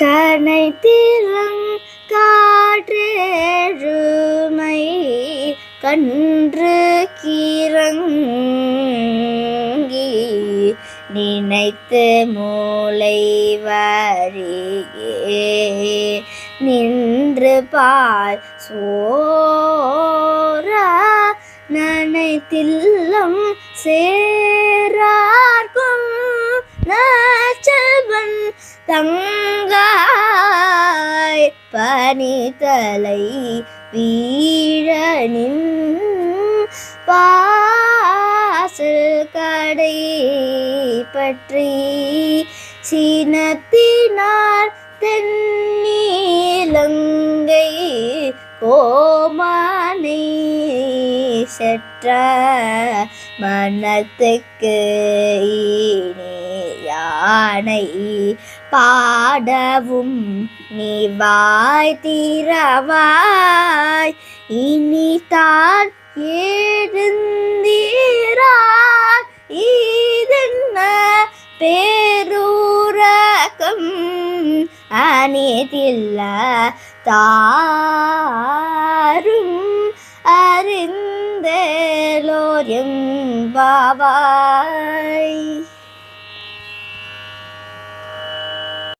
கனை திறங் காற்றேழுமை கன்று கீரங்கி நினைத்து மூளை வரியே நின்று பால் சோர நனைத்தில்லம் சே தங்காய் பனிதலை வீழனின் வாசல் கடை பற்றி சினத்தினார் தென்னீலங்கை கோமானை செற்ற மனத்துக்கு யானை பாடவும் நீ தீரவாய் இனி தான் எழுந்தீரார் இதென்ன பேரூரகம்? அநீதில்ல தாரும் அறிந்தலோர் எம்பாவாய்